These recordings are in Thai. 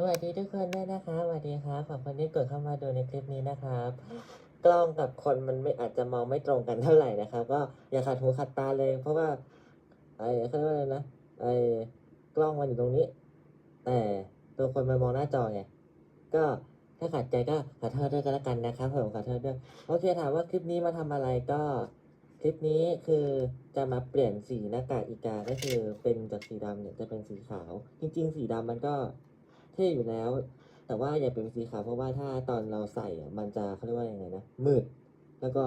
สวัสดีทุกคนด้วยนะคะสวัสดีครับขอบคุณที่กดเข้ามาดูในคลิปนี้นะครับ กล้องกับคนมันไม่อาจจะมองไม่ตรงกันเท่าไหร่นะครับ ก็อย่าขัดหูขัดตาเลย เพราะว่าไอ้เขาเรียกว่าอะไรนะไอ้กล้องมันอยู่ตรงนี้ แต่ตัวคนมันมองหน้าจอไงก็ถ้าขัดใจก็ขอโทษด้วยกันละกันนะครับผมขอโทษด้วยโอเคถามว่าคลิปนี้มาทำอะไรก็คลิปนี้คือจะมาเปลี่ยนสีหน้ากากอีกาก็คือเป็นจากสีดำเนี่ยจะเป็นสีขาว จริง ๆ สีดำมันก็ ท่อยู่แล้ว แต่ว่าอย่าเป็นสีขาวเพราะว่าถ้าตอนเราใส่อะมันจะเขาเรียกว่ายังไงนะมืด แล้วก็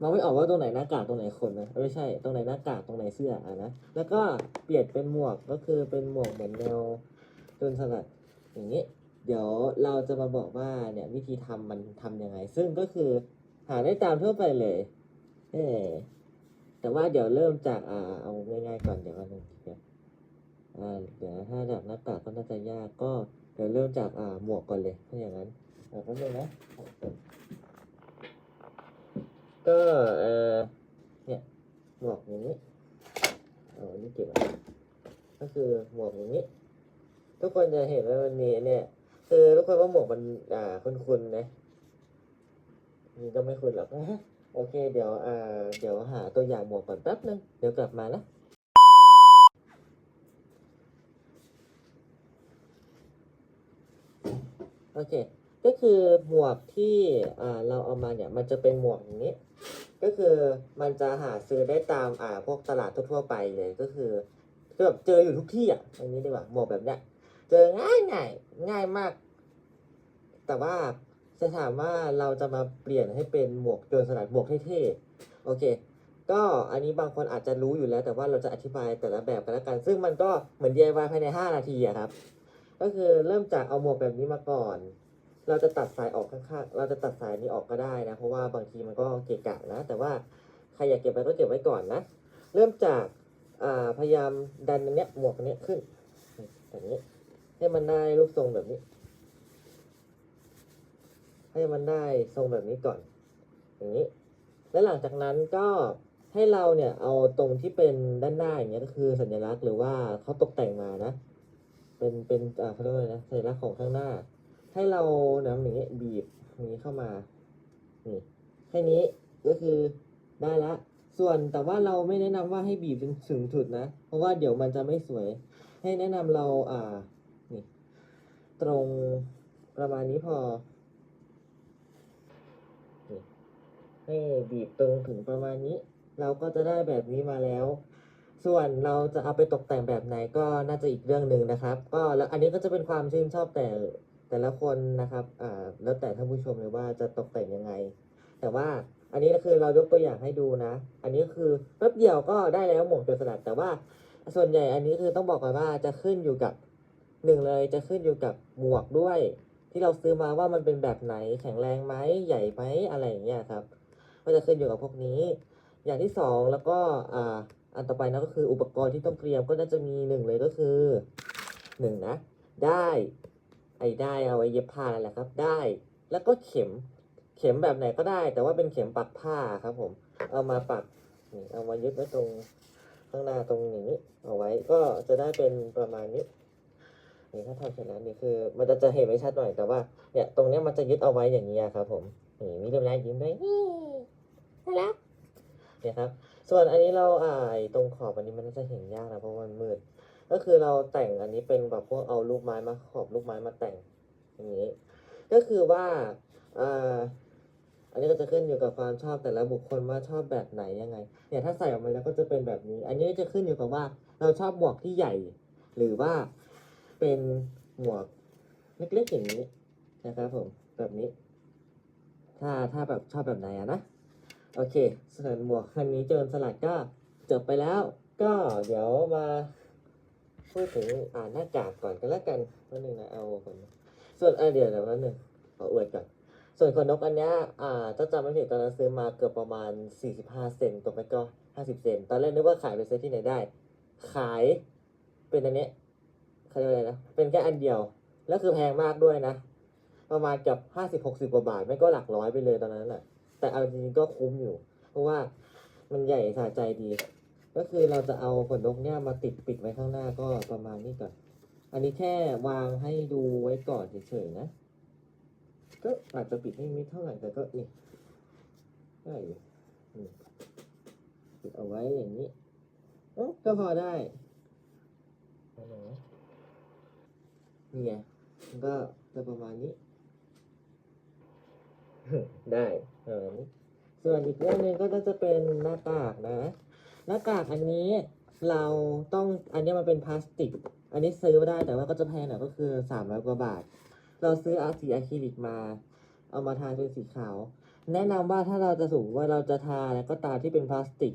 มองไม่ออกว่าตรงไหนหน้ากากตรงไหนคนนะไม่ใช่ตรงไหนหน้ากากตรงไหนเสื้ออะนะแล้วก็เปลี่ยนเป็นหมวกก็คือเป็นหมวกเหมือนแนวโจนสลัดอย่างนี้ เดี๋ยวเราจะมาบอกว่าเนี่ยวิธีทำมันทำยังไง ซึ่งก็คือหาได้ตามทั่วไปเลย เออแต่ว่าเดี๋ยวเริ่มจากอ่าเอาง่ายๆก่อนเดี๋ยวอันนึงเดี๋ยว อ่าเดี๋ยวถ้าแบบหน้ากากก็น่าจะยากก็เดี๋ยวเริ่มจากอ่าหมวกก่อนเลยถ้าอย่างนั้นเอาแป๊บนึงนะก็เออเนี่ยหมวกอย่างนี้เอาอันนี้เก็บไว้ก็คือหมวกอย่างนี้ ทุกคนจะเห็นว่ามันมีเนี่ยคือทุกคนว่าหมวกมันอ่าคุ้นๆนะนี่ก็ไม่คุ้นหรอกโอเค เดี๋ยวอ่าเดี๋ยวหาตัวอย่างหมวกก่อนแป๊บนึงเดี๋ยวกลับมานะ โอเค ก็คือหมวกที่เราเอามาเนี่ยมันจะเป็นหมวกอย่างนี้ ก็คือมันจะหาซื้อได้ตามอ่าพวกตลาดทั่วๆไปเลยก็คือคือแบบเจออยู่ทุกที่อะอย่างนี้ดีกว่าหมวกแบบเนี้ยเจอง่ายง่ายง่ายมาก แต่ว่าจะถามว่าเราจะมาเปลี่ยนให้เป็นหมวกโจรสลัดหมวกเท่ๆโอเค ก็อันนี้บางคนอาจจะรู้อยู่แล้ว แต่ว่าเราจะอธิบายแต่ละแบบกันแล้วกัน ซึ่งมันก็เหมือน DIY ภายใน 5 นาทีอะครับ ก็คือเริ่มจากเอาหมวกแบบนี้มาก่อน เราจะตัดสายออกข้างๆ เราจะตัดสายนี้ออกก็ได้นะ เพราะว่าบางทีมันก็เกะกะนะ แต่ว่าใครอยากเก็บไว้ก็เก็บไว้ก่อนนะ เริ่มจากาพยายามดันอันเนี้ยหมวกอันเนี้ยขึ้นแบบนี้ ให้มันได้รูปทรงแบบนี้ ให้มันได้ทรงแบบนี้ก่อน อย่างนี้ แล้วหลังจากนั้นก็ให้เราเนี่ยเอาตรงที่เป็นด้านหน้าอย่างเงี้ยก็คือสัญลักษณ์หรือว่าเขาตกแต่งมานะ เป็นเป็นอ่าเขาเรียกว่าอะไรนะสัญลักษณ์ของข้างหน้า ให้เราเนี่ยอย่างเงี้ยบีบอย่างนี้เข้ามานี่แค่นี้ก็คือได้ละ ส่วนแต่ว่าเราไม่แนะนำว่าให้บีบจนถึงสุดนะ เพราะว่าเดี๋ยวมันจะไม่สวย ให้แนะนำเราอ่านี่ตรงประมาณนี้พอนี่ให้บีบตรงถึงประมาณนี้ เราก็จะได้แบบนี้มาแล้ว ส่วนเราจะเอาไปตกแต่งแบบไหนก็น่าจะอีกเรื่องหนึ่งนะครับ ก็แล้วอันนี้ก็จะเป็นความชื่นชอบแต่แต่ละคนนะครับอ่าแล้วแต่ท่านผู้ชมเลยว่าจะตกแต่งยังไง แต่ว่าอันนี้ก็คือเรายกตัวอย่างให้ดูนะ อันนี้คือแป๊บเดียวก็ได้แล้วหมวกจรสลัดแต่ว่าส่วนใหญ่อันนี้คือต้องบอกก่อนว่าจะขึ้นอยู่กับหนึ่งเลยจะขึ้นอยู่กับหมวกด้วย ที่เราซื้อมาว่ามันเป็นแบบไหนแข็งแรงไหมใหญ่ไหมอะไรอย่างเงี้ยครับ ก็จะขึ้นอยู่กับพวกนี้ อย่างที่สองแล้วก็อ่า อันต่อไปนะก็คืออุปกรณ์ที่ต้องเตรียมก็น่าจะมีหนึ่งเลยก็คือหนึ่งนะ ได้ ไอ้ได้เอาไว้เย็บผ้านั่นแหละครับ ได้ แล้วก็เข็ม เข็มแบบไหนก็ได้ แต่ว่าเป็นเข็มปักผ้าครับ ผม เอามาปักนี่เอามายึดไว้ตรงข้างหน้าตรงนี้ เอาไว้ก็จะได้เป็นประมาณนี้นี่ถ้าทำเสร็จแล้วนี่คือ มันจะจะเห็นไม่ชัดหน่อยแต่ว่าเนี่ยตรงเนี้ยมันจะยึดเอาไว้อย่างนี้ครับ ผมนี่มีเรื่องรายยิ้มด้วยนี่น่ารัก เนี่ยครับส่วนอันนี้เราอ่าไอ้ตรงขอบอันนี้มันน่าจะเห็นยากนะเพราะมันมืด ก็คือเราแต่งอันนี้เป็นแบบพวกเอาลูกไม้มาขอบลูกไม้มาแต่งอย่างนี้ ก็คือว่าอ่าอันนี้ก็จะขึ้นอยู่กับความชอบแต่ละบุคคลว่าชอบแบบไหนยังไงเนี่ยถ้าใส่ออกมาแล้วก็จะเป็นแบบนี้ อันนี้จะขึ้นอยู่กับว่าเราชอบหมวกที่ใหญ่ หรือว่าเป็นหมวกเล็กๆอย่างนี้นะครับผมแบบนี้ ถ้าถ้าแบบชอบแบบไหนอะนะ โอเคส่วนหมวกคันนี้โจรสลัดก็จบไปแล้ว ก็เดี๋ยวมาพูดถึงอ่านหน้ากากก่อนกันแล้วกันวันหนึ่งนะเอาคนส่วนเออเดี๋ยวเดี๋ยววันหนึ่งขออวดก่อน ส่วนขนนกอันเนี้ยอ่าถ้าจำไม่ผิดตอนนั้นซื้อมาเกือบประมาณ 45 เซนตกไปก็ 50 เซนตอนแรกนึกว่าขายไปซื้อที่ไหนได้ ขายเป็นอันเนี้ยเขาเรียกอะไรนะเป็นแค่อันเดียว แล้วคือแพงมากด้วยนะ ประมาณเกับห้าสิบหกสิบกว่าบาท ไม่ก็หลักร้อยไปเลยตอนนั้นน่ะ แต่เอาจริงๆก็คุ้มอยู่ เพราะว่ามันใหญ่สะใจดี ก็คือเราจะเอาขนนกเนี่ยมาติดปิดไว้ข้างหน้าก็ประมาณนี้ก่อน อันนี้แค่วางให้ดูไว้ก่อนเฉยๆนะ ก็อาจจะปิดให้มิดเท่าไหร่แต่ก็นี่ได้อยู่นี่ปิดเอาไว้อย่างนี้เอ๊ะก็พอได้เอาหน่อยนะนี่ไงมันก็จะประมาณนี้ ได้ประมาณนี้ส่วนอีกเรื่องหนึ่งก็จะเป็นหน้ากากนะ หน้ากากอันนี้เราต้องอันนี้มันเป็นพลาสติก อันนี้ซื้อได้แต่ว่าก็จะแพงหน่อยก็คือสามร้อยกว่าบาท เราซื้ออาสีอะคริลิกมา เอามาทาเป็นสีขาว แนะนำว่าถ้าเราจะสูงว่าเราจะทาแล้วก็ตาที่เป็นพลาสติก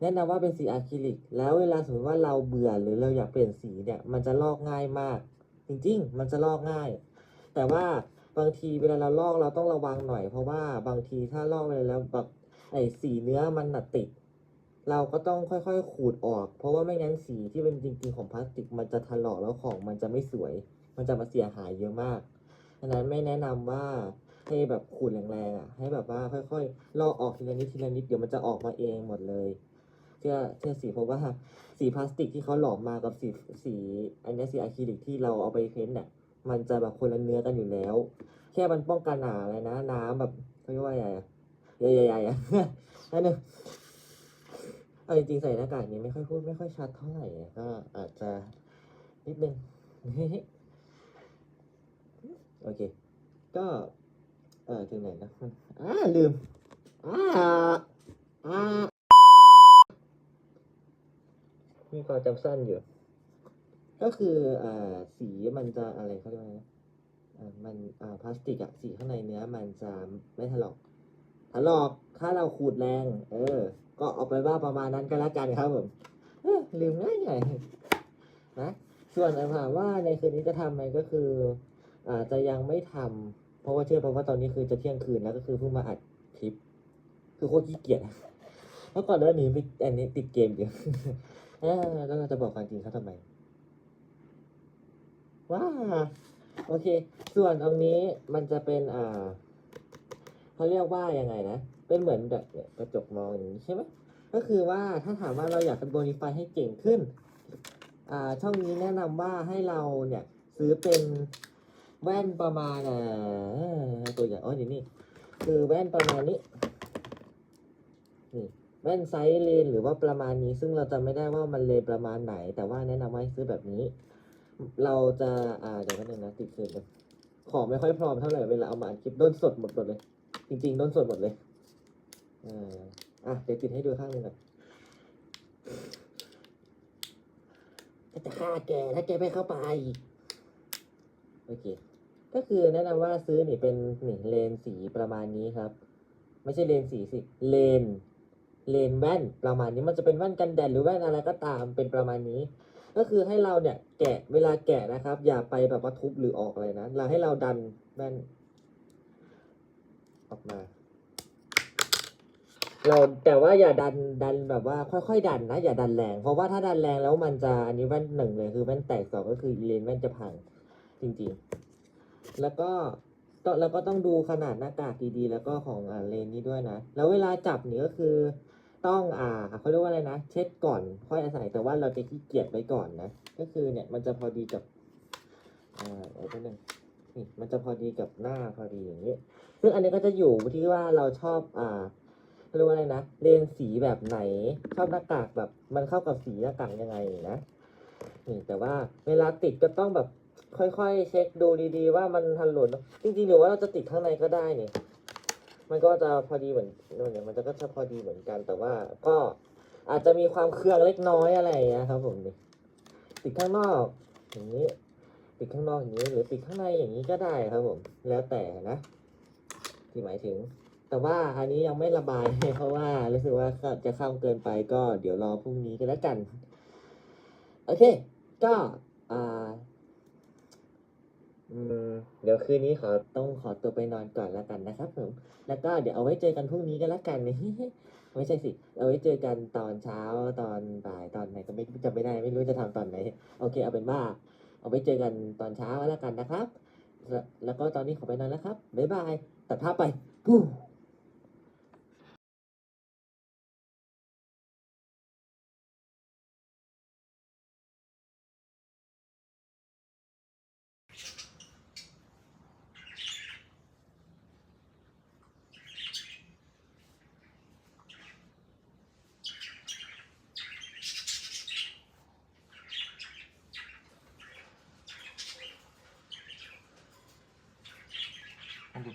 แนะนำว่าเป็นสีอะคริลิก แล้วเวลาสมมติว่าเราเบื่อหรือเราอยากเปลี่ยนสีเนี่ย มันจะลอกง่ายมาก จริง ๆ มันจะลอกง่าย แต่ว่า บางทีเวลาเราลอกเราต้องระวังหน่อย เพราะว่าบางทีถ้าลอกไปแล้วแบบไอ้สีเนื้อมันน่ะติด เราก็ต้องค่อยๆ ขูดออก เพราะว่าไม่งั้นสีที่เป็นจริงๆของพลาสติกมันจะถลอกแล้วของมันจะไม่สวย มันจะมาเสียหายเยอะมากดังนั้นไม่แนะนำว่าให้แบบขูดแรงๆอะ ให้แบบว่าค่อยๆลอกออกทีละนิดทีละนิดเดี๋ยวมันจะออกมาเองหมดเลยเชื่อเชื่อสีเพราะว่าสีพลาสติกที่เขาหลอมมากับสีสีอันนี้สีอะคริลิกที่เราเอาไปเพ้นท์เนี่ย มันจะแบบคนละเนื้อกันอยู่แล้ว แค่มันป้องกันหนาเลยนะ น้ำแบบเขาเรียกว่าอะไรอะใหญ่ๆๆอะนั่นนึงเอาจริงๆใส่หน้ากากนี้ไม่ค่อยพูดไม่ค่อยชัดเท่าไหร่ก็อาจจะนิดนึงโอเค ก็ เออถึงไหนนะอ่าลืมอ่าอ่ามีความจำสั้นอยู่ ก็คืออ่าสีมันจะอะไรเขาเรียกว่าไงนะอ่ามันอ่าพลาสติกอะสีข้างในเนื้อมันจะไม่ถลอกถลอกถ้าเราขูดแรง เออ ก็เอาไปว่าประมาณนั้นก็แล้วกันครับผมลืมง่ายไงนะส่วนถามว่าในคืนนี้จะทำไหมก็คืออาจจะยังไม่ทำเพราะว่าเชื่อเพราะว่าตอนนี้คือจะเที่ยงคืนแล้วก็คือเพิ่งมาอัดคลิป คือโคตรขี้เกียจเมื่อก่อนเดินหนีไปอันนี้ติดเกมอยู่เออแล้วเราจะบอกความจริงเขาทำไม ว้าโอเค ส่วนตรงนี้มันจะเป็นอ่าเขาเรียกว่ายังไงนะ เป็นเหมือนแบบเนี่ยกระจกมองอย่างนี้ใช่ไหมก็คือว่าถ้าถามว่าเราอยากจะโมดิฟายให้เก่งขึ้น อ่า ช่องนี้แนะนำว่าให้เราเนี่ยซื้อเป็นแว่นประมาณอ่าตัวอย่างอ๋อเดี๋ยวนี่คือแว่นประมาณนี้นี่แว่นไซส์เลนหรือว่าประมาณนี้ ซึ่งเราจำไม่ได้ว่ามันเลนประมาณไหน แต่ว่าแนะนำว่าให้ซื้อแบบนี้ เราจะอ่าเดี๋ยวแป๊บนึงนะติดคืนเลยของไม่ค่อยพร้อมเท่าไหร่เวลาเอามาอัดคลิปด้นสดหมดหมดเลย จริงๆด้นสดหมดเลยอ่าอะเดี๋ยวติดให้ดูข้างหนึงก่อนจะฆ่าแกถ้าแกไม่เข้าไปโอเคก็คือแนะนำว่าซื้อนี่เป็นนี่เลนสีประมาณนี้ครับ ไม่ใช่เลนสีสิเลน เลนแว่นประมาณนี้มันจะเป็นแว่นกันแดดหรือแว่นอะไรก็ตามเป็นประมาณนี้ ก็คือให้เราเนี่ยแกะเวลาแกะนะครับ อย่าไปแบบว่าทุบหรือออกอะไรนะเราให้เราดันแว่นออกมา เราแต่ว่าอย่าดันดันแบบว่า ค่อยๆ ดันนะ อย่าดันแรง เพราะว่าถ้าดันแรงแล้วมันจะอันนี้แว่นหนึ่งเลยคือแว่นแตกสองก็คือเลนแว่นจะพังจริงๆ แล้วก็ต้องแล้วก็ต้องดูขนาดหน้ากากดีๆ แล้วก็ของอเลนนี้ด้วยนะ แล้วเวลาจับนี่ก็คือ ต้องอ่าเขาเรียกว่าอะไรนะเช็ดก่อนค่อยอาศัยแต่ว่าเราจะขี้เกียจไว้ก่อนนะ ก็คือเนี่ยมันจะพอดีกับอ่าเอาไปหนึ่งนี่มันจะพอดีกับหน้าพอดีอย่างนี้ ซึ่งอันนี้ก็จะอยู่ที่ว่าเราชอบอ่าเขาเรียกว่าอะไรนะเลนสีแบบไหนชอบหน้ากากแบบมันเข้ากับสีหน้ากากยังไงนะนี่แต่ว่าเวลาติดก็ต้องแบบค่อยๆ เช็คดูดีๆ ว่ามันทันหล่นจริงๆหรือว่าเราจะติดข้างในก็ได้เนี่ย มันก็จะพอดีเหมือนนู่นเนี่ยมันจะก็จะพอดีเหมือนกันแต่ว่าก็อาจจะมีความเครื่องเล็กน้อยอะไรอย่างเงี้ยครับผมติดข้างนอกอย่างนี้ ติดข้างนอกอย่างนี้หรือติดข้างในอย่างนี้ก็ได้ครับผม แล้วแต่นะ ที่หมายถึง แต่ว่าอันนี้ยังไม่ระบาย เพราะว่ารู้สึกว่าจะเข้าเกินไปก็เดี๋ยวรอพรุ่งนี้กันแล้วกัน โอเค ก็อ่า อืมเดี๋ยวคืนนี้ขอต้องขอตัวไปนอนก่อนแล้วกันนะครับผม แล้วก็เดี๋ยวเอาไว้เจอกันพรุ่งนี้กันแล้วกัน ไม่ใช่สิ เอาไว้เจอกันตอนเช้าตอนบ่ายตอนไหนก็ไม่จำไม่ได้ไม่รู้จะทำตอนไหน โอเคเอาเป็นว่า เอาไว้เจอกันตอนเช้าแล้วกันนะครับ แล้วก็ตอนนี้ขอไปนอนแล้วครับบ๊ายบายตัดภาพไป ปู้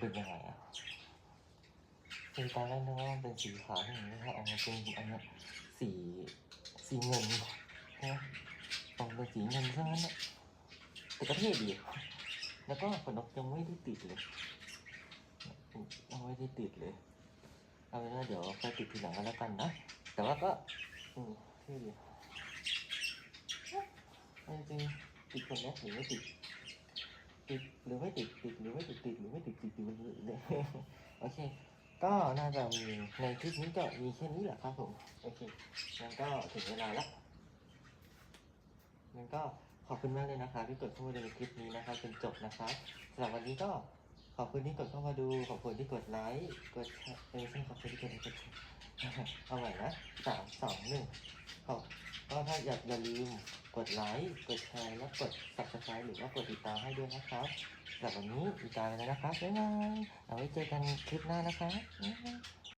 คือตอนแรกนึกว่ามันเป็นสีขาวอย่างนี้ค่ะออกมาเป็นอันเนี้ยสีสีเงินนะออกเป็นสีเงินซะงั้นน่ะแต่ก็เท่ดีแล้วก็ขนนกยังไม่ได้ติดเลยยังไม่ได้ติดเลยเอาเป็นว่าเดี๋ยวค่อยติดทีหลังกันแล้วกันนะแต่ว่าก็อืมเท่ดีจริงติดคนนกหรือไม่ติด ติดหรือไม่ติดติดหรือไม่ติดติดหรือไม่ติดติดอยู่เลยโอเค ก็น่าจะมีในคลิปนี้ก็มีแค่นี้แหละครับผมโอเคงั้นก็ถึงเวลาละงั้นก็ขอบคุณมากเลยนะคะที่กดเข้ามาดูในคลิปนี้นะครับจนจบนะครับสำหรับวันนี้ก็ ขอบคุณที่กดเข้ามาดู ขอบคุณที่กดไลค์กดแชร์เออใช่ขอบคุณที่กดไลค์กดเอาใหม่นะสามสองหนึ่งขอบก็ถ้าอยากอย่าลืมกดไลค์กดแชร์และกด subscribe หรือว่ากดติดตามให้ด้วยนะครับสำหรับวันนี้อีกตาไปแล้วนะครับบ๊ายบายเอาไว้เจอกันคลิปหน้านะครับ